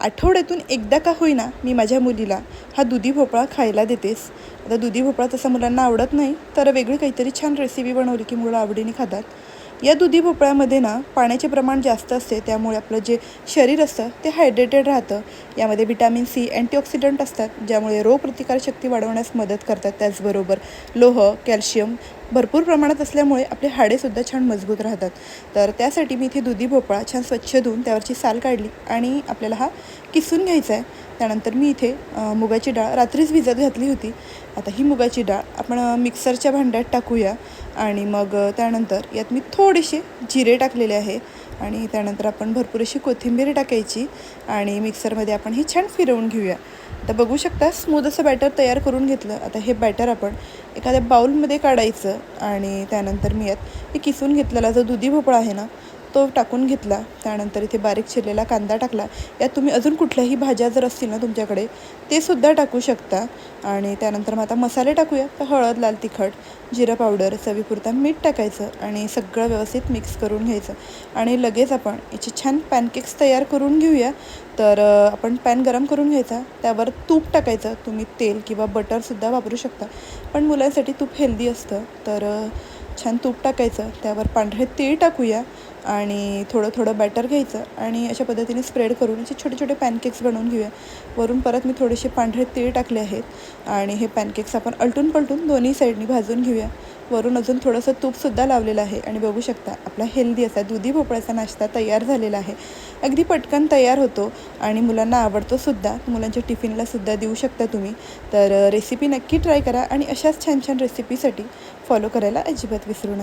आठवड्यातून एकदा का होईना मी माझ्या मुलीला हा दुधी भोपळा खायला देतेच आता दुधी भोपळा तसा मुलांना आवडत नाही तर वेगळी काहीतरी छान रेसिपी बनवली की मुलं आवडीने खातात. या दुधी भोपळ्यामध्ये ना पाण्याचे प्रमाण जास्त असते त्यामुळे आपलं जे शरीर असतं ते हायड्रेटेड राहतं. यामध्ये विटॅमिन सी अँटीऑक्सिडंट असतात ज्यामुळे रोगप्रतिकारशक्ती वाढवण्यास मदत करतात. त्याचबरोबर लोह कॅल्शियम भरपूर प्रमाणात असल्यामुळे आपले हाडेसुद्धा छान मजबूत राहतात. तर त्यासाठी मी इथे दुधी भोपळा छान स्वच्छ धुवून त्यावरची साल काढली आणि आपल्याला हा किसून घ्यायचा आहे. त्यानंतर मी इथे मुगाची डाळ रात्रीच भिजत घातली होती. आता ही मुगाची डाळ आपण मिक्सरच्या भांड्यात टाकूया आणि मग त्यानंतर यात मी थोडेसे जिरे टाकलेले आहे. आणि त्यानंतर आपण भरपूर अशी कोथिंबीर टाकायची आणि मिक्सरमध्ये आपण हे छान फिरवून घेऊया. आता बघू शकता स्मूद असं बॅटर तयार करून घेतलं. आता हे बॅटर आपण एखाद्या बाऊलमध्ये काढायचं आणि त्यानंतर मी यात हे किसून घेतलेला जो दुधी भोपळा आहे ना तो टाकून घेतला. त्यानंतर इथे बारीक चिरलेला कांदा टाकला. यात तुम्ही अजून कुठल्याही भाज्या जर असतील ना तुमच्याकडे ते सुद्धा टाकू शकता. आणि त्यानंतर मग आता मसाले टाकूया. तर हळद लाल तिखट जिरं पावडर चवीपुरता मीठ टाकायचं आणि सगळं व्यवस्थित मिक्स करून घ्यायचं. आणि लगेच आपण याचे छान पॅनकेक्स तयार करून घेऊया. तर आपण पॅन गरम करून घ्यायचा. त्यावर तूप टाकायचं. तुम्ही तेल किंवा बटरसुद्धा वापरू शकता. पण मुलांसाठी तूप हेल्दी असतं. तर छान तूप टाकायचं त्यावर पांढरे तीळ टाकूया आणि थोडं थोडं बॅटर घ्यायचं आणि अशा पद्धतीने स्प्रेड करून असे छोटे छोटे पॅनकेक्स बनवून घेऊया. वरून परत मी थोडेसे पांढरे तीळ टाकले आहेत आणि हे पॅनकेक्स आपण अलटून पलटून दोन्ही साईडनी भाजून घेऊया. वरून अजून थोडंसं तूपसुद्धा लावलेलं आहे आणि बघू शकता आपला हेल्दी असा दुधी भोपळ्याचा नाश्ता तयार झालेला आहे. अगदी पटकन तयार होतो आणि मुलांना आवडतोसुद्धा मुलांच्या टिफिनलासुद्धा देऊ शकता तुम्ही. तर रेसिपी नक्की ट्राय करा आणि अशाच छान छान रेसिपीसाठी फॉलो करायला अजिबात विसरू नका.